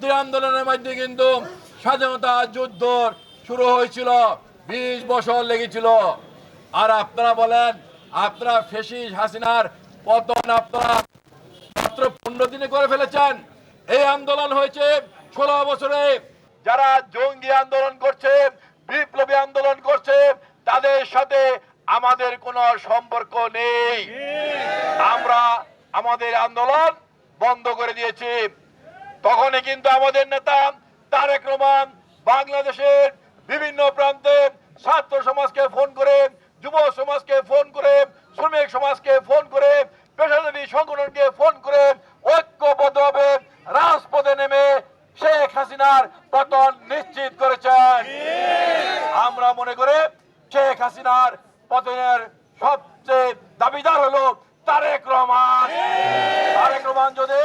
মুক্তিযুদ্ধ আন্দোলনের মধ্যে কিন্তু স্বাধীনতা যুদ্ধ শুরু হয়েছিল বিশ বছর লেগেছিল। আর আপনারা বলেন আপনারা ফেসিস হাসিনার পতন আপনারা মাত্র পনেরো দিনে করে ফেলেছেন। এই আন্দোলন হয়েছে ষোলো বছরে। যারা জঙ্গি আন্দোলন করছে বিপ্লবী আন্দোলন করছে তাদের সাথে আমাদের কোনো সম্পর্ক নেই। আমরা আমাদের আন্দোলন বন্ধ করে দিয়েছি। তখনই কিন্তু আমাদের নেতা তারেক রহমান বাংলাদেশের বিভিন্ন প্রান্তে ছাত্র সমাজকে ফোন করে, যুব সমাজকে ফোন করে, শ্রমিক সমাজকে ফোন করে, পেশাজীবী সংগঠনকে ফোন করে ঐক্যবদ্ধভাবে রাজপথে নেমে শেখ হাসিনার পতন নিশ্চিত করেছেন। আমরা মনে করে শেখ হাসিনার পতনের সবচেয়ে দাবিদার হলো তারেক রহমান। তারেক রহমান যদি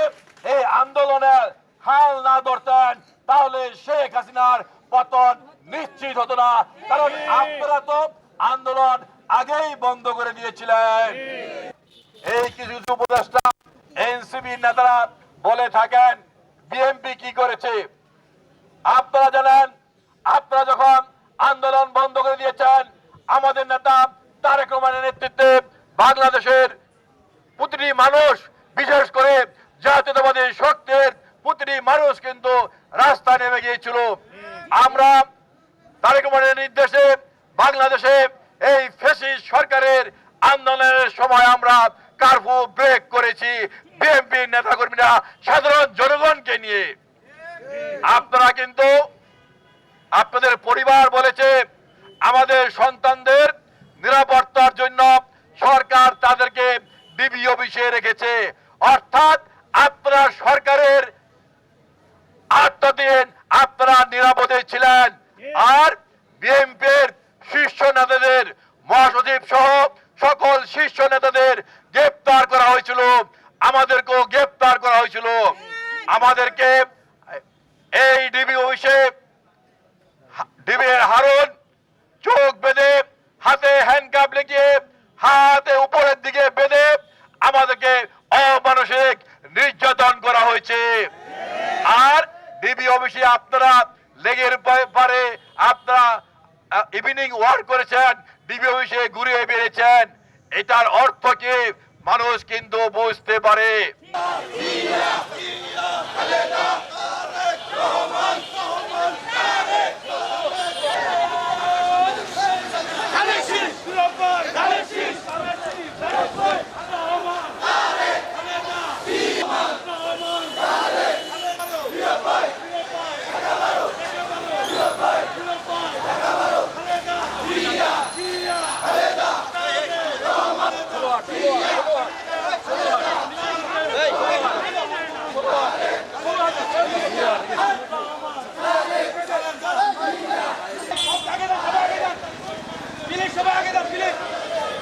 এই আন্দোলনের হাল না ধরতেন, তাহলে শেখ হাসিনার পতন নিশ্চিত হতো না। কারণ আপনারা তো আন্দোলন আগেই বন্ধ করে দিয়েছিলেন। এই কিছু উপদেষ্টা এনসিবি নেতারা বলে থাকেন, বিএনপি কি করেছে? আপনারা জানেন, আপনারা যখন আন্দোলন বন্ধ করে দিয়েছেন, আমাদের নেতা তারেক রহমানের নেতৃত্বে বাংলাদেশের প্রতিটি মানুষ, বিশেষ করে মানুষ কিন্তু রাস্তায় নেমে গিয়েছিল। আমরা তারেক রহমানের নির্দেশে বাংলাদেশে এই ফেসিস সরকারের আন্দোলনের সময় আমরা কার্ফু ব্রেক করেছি। বিএনপি নেতাকর্মীরা, সাধারণ জনগণকে নিয়ে। আপনারা কিন্তু, আপনাদের পরিবার বলেছে, আমাদের সন্তানদের নিরাপত্তার জন্য সরকার তাদেরকে ডিবি অফিসে রেখেছে। অর্থাৎ আপনারা সরকারের দিন আপনারা নিরাপদে ছিলেন। আর বিএনপির শীর্ষ নেতাদের মহাসচিব সহ সকল শীর্ষ নেতাদের গ্রেপ্তার করা হয়েছিল। আমাদেরকেও গ্রেপ্তার করা হয়েছিল। আমাদেরকে এই ডিবি অফিসে ডিবির হারুন চোখ বেঁধে হাতে হ্যান্ডকাপ লেগে হাতে উপরের দিকে বেঁধে আমাদেরকে অমানসিক নির্যাতন করা হয়েছে। ডিবি অফিসে আপনারা লেগের পারে আপনারা ইভিনিং ওয়ার্ক করেছেন ডিবি অফিসে ঘুরে বেড়েছেন। এটার অর্থ কি? মানুষ কিন্তু বুঝতে পারে।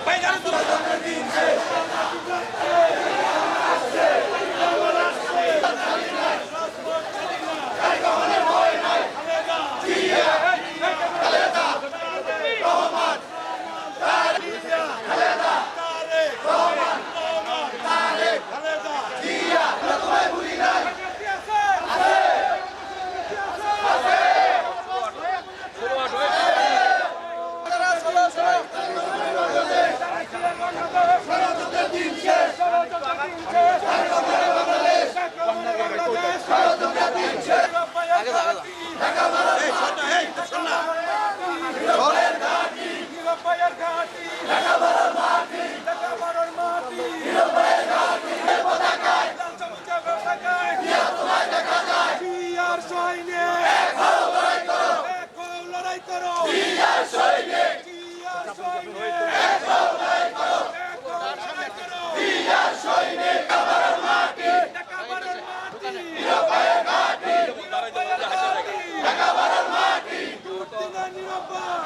Vai, tu la donna vince! Abba!